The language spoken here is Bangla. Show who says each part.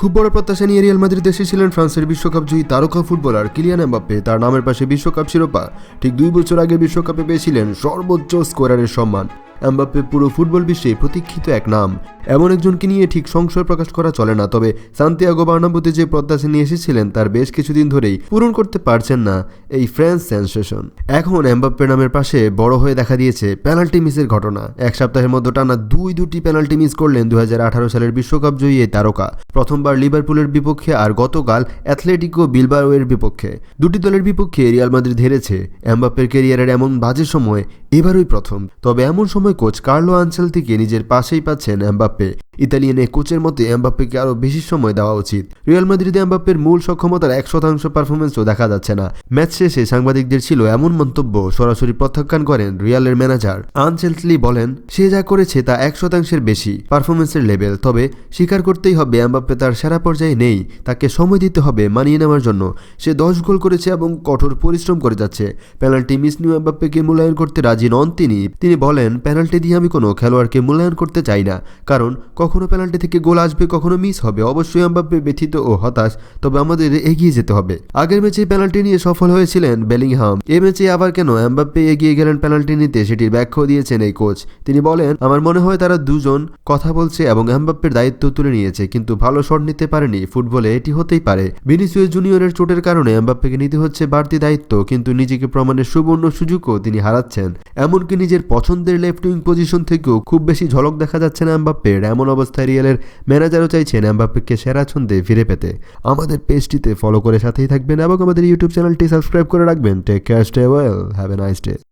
Speaker 1: খুব বড় প্রত্যাশা নিয়ে রিয়াল মাদ্রিদ এসেছিলেন ফ্রান্সের বিশ্বকাপ জয়ী তারকা ফুটবলার কিলিয়ান এমবাপ্পে। তার নামের পাশে বিশ্বকাপ শিরোপা, ঠিক দুই বছর আগে বিশ্বকাপে পেয়েছিলেন সর্বোচ্চ স্কোরারের সম্মান। এমবাপ্পে পুরো ফুটবল বিশ্বে প্রতীক্ষিত এক নাম। এমন একজনকে নিয়ে ঠিক সংশয় প্রকাশ করা চলে না, তবে সান্তিয়াগো বার্নাবুতে যে প্রত্যাশা নিয়ে এসেছিলেন, তার বেশ কিছুদিন ধরেই পূরণ করতে পারছেন না এই ফ্রেঞ্চ সেন্সেশন। এখন এমবাপ্পের নামের পাশে বড় হয়ে দেখা দিয়েছে পেনাল্টি মিসের ঘটনা। এক সপ্তাহের মধ্যে টানা দুই দুটি পেনাল্টি মিস করলেন দু হাজার আঠারো সালের বিশ্বকাপ জয়ী এই তারকা। প্রথমবার লিভারপুলের বিপক্ষে আর গতকাল অ্যাথলেটিকো বিলবাওয়ের বিপক্ষে। দুটি দলের বিপক্ষে রিয়াল মাদ্রিদ হেরেছে। এমবাপ্পের ক্যারিয়ারের এমন বাজে সময় এবারই প্রথম। তবে এমন সময় কোচ কার্লো আঞ্চেল থেকে নিজের পাশেই পাচ্ছেন এমবাপ্পে। ইতালিয়ান কোচের মতে এমবাপ্পেকে আরও বেশি সময় দেওয়া উচিত। রিয়াল মাদ্রিদে এমবাপ্পের মূল সক্ষমতার এক শতাংশ পারফরমেন্সও দেখা যাচ্ছে না। ম্যাচ শেষে সাংবাদিকদের ছিল এমন মন্তব্য সরাসরি প্রত্যাখ্যান করেন রিয়ালের ম্যানেজার। আনচেলটলি বলেন, সে যা করেছে তা এক শতাংশের বেশি পারফরমেন্সের লেভেল। তবে স্বীকার করতেই হবে এমবাপ্পে তার সেরা পর্যায়ে নেই। তাকে সময় দিতে হবে মানিয়ে নেওয়ার জন্য। সে দশ গোল করেছে এবং কঠোর পরিশ্রম করে যাচ্ছে। পেনাল্টি মিস নিউ এমবাপ্পেকে মূল্যায়ন করতে রাজি নন তিনি। তিনি বলেন, পেনাল্টি দিয়ে আমি কোনো খেলোয়াড়কে মূল্যায়ন করতে চাই না। কারণ, কখনো পেনাল্টি থেকে গোল আসবে, কখনো মিস হবে। অবশ্যই এমবাপ্পে ব্যথিত ও হতাশ, তবে আমাদের এগিয়ে যেতে হবে। আগের ম্যাচে পেনাল্টি নিয়ে সফল হয়েছিলেন বেলিংহাম। এ ম্যাচে আবার কেন এমবাপ্পে এগিয়ে গেলেন পেনাল্টি নিতে সেটির ব্যাখ্যাও দিয়েছেন এই কোচ। তিনি বলেন, আমার মনে হয় তারা দুজন কথা বলছে এবং এমবাপ্পের দায়িত্ব তুলে নিয়েছে, কিন্তু ভালো শট নিতে পারেনি। ফুটবলে এটি হতেই পারে। ভিনিসিয়াস জুনিয়রের চোটের কারণে এমবাপ্পেকে নিতে হচ্ছে বাড়তি দায়িত্ব, কিন্তু নিজেকে প্রমাণের সুবর্ণ সুযোগও তিনি হারাচ্ছেন। এমনকি নিজের পছন্দের লেফট উইং পজিশন থেকেও খুব বেশি ঝলক দেখা যাচ্ছে না অ্যাম্বাপ্পের এমন অবস্থায় রিয়ালের ম্যানেজারও চাইছেন অ্যাম্বাপ্পেকে সেরা ছন্দে ফিরে পেতে। আমাদের পেজটিতে ফলো করে সাথেই থাকবেন এবং আমাদের ইউটিউব চ্যানেলটি সাবস্ক্রাইব করে রাখবেন। Take care stay well have a nice day